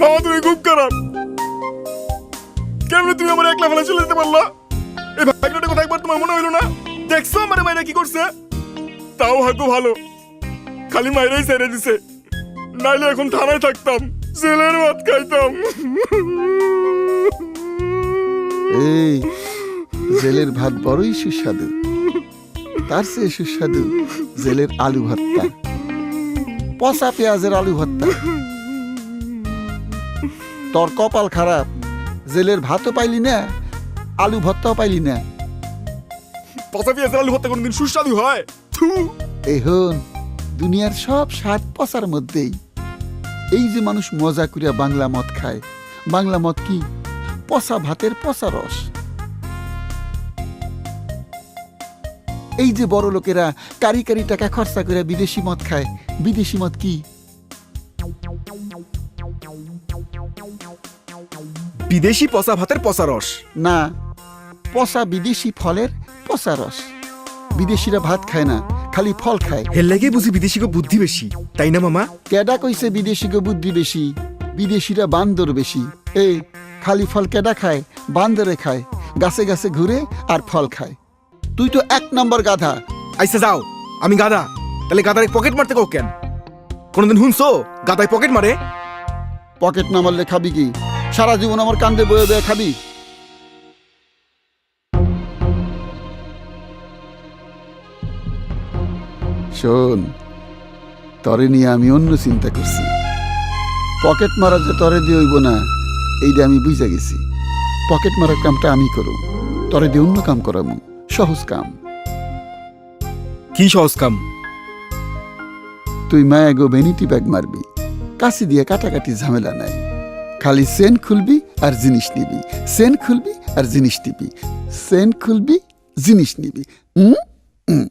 মামা তুমি খুব খারাপ। কেমন তুমি আমার একলা ফেলে চলে যেতে পারলা? এই ভাগ্যটা কথা একবার তোমার মনে হইল না? দেখছ আমার মায়েরা কি করছে? তাও হয়তো ভালো। খালি মায়েরাই ছেড়ে দিছে। নাইলে এখন থানায় থাকতাম, জেলের ভাত খাইতাম। এই, জেলের ভাত বড়ই সুস্বাদু। তার চেয়ে সুস্বাদু জেলের আলু ভর্তা। পচা পেঁয়াজের আলু ভর্তা। তোর কপাল খারাপ জেলের ভাতও পাইলি না আলু ভর্তাও পাইলি না। পচা পেঁয়াজের আলু ভর্তা কোনদিন সুস্বাদু হয়? থু। এই হন দুনিয়ার সব স্বাদ পচার মধ্যেই। এই যে মানুষ মজা করিয়া বাংলা মদ খায় বাংলা মদ কি? পচা ভাতের পচা রস। এই যে বড় লোকেরা কারি কারি টাকা খরচা করে বিদেশি মদ খায় বিদেশি মদ কি? বিদেশি পচা ভাতের পচা রস। না পচা বিদেশি ফলের পচা রস। বিদেশিরা ভাত খায় না খালি ফল খায়। হের লাগে বুঝি বিদেশি গো বুদ্ধি বেশি। তাই না মামা? কেডা কইছে বিদেশিকে বুদ্ধি বেশি? বিদেশিরা বান্দর বেশি। এই খালি ফল কেডা খায়? বান্দরে খায়। গাছে গাছে ঘুরে আর ফল খায়। তুই তো এক নম্বর গাধা। আইসা যাও আমি গাধা। তাহলে গাদারে পকেট মারতে কও কেন? কোনদিন শুনছো? গাদায় পকেট মারে? পকেট না মারলে খাবি কি? সারা জীবন আমার কান্দে বয়ে বয়ে খাবি শোন তরে নিয়ে আমি অন্য চিন্তা করছি। পকেট মারা যে তরে দিয়ে হইব না এইটা আমি বুঝে গেছি। পকেট মারার কামটা আমি করব তরে দিয়ে অন্য কাম করামু সহজ কাম। কি সহজ কাম? তুই মায়া গো ভ্যানিটি ব্যাগ মারবি কাশি দিয়ে কাটাকাটি ঝামেলা নাই। খালি সেন খুলবি আর জিনিস নিবি। সেন খুলবি আর জিনিস নিবি। সেন খুলবি, জিনিস নিবি। হুম হুম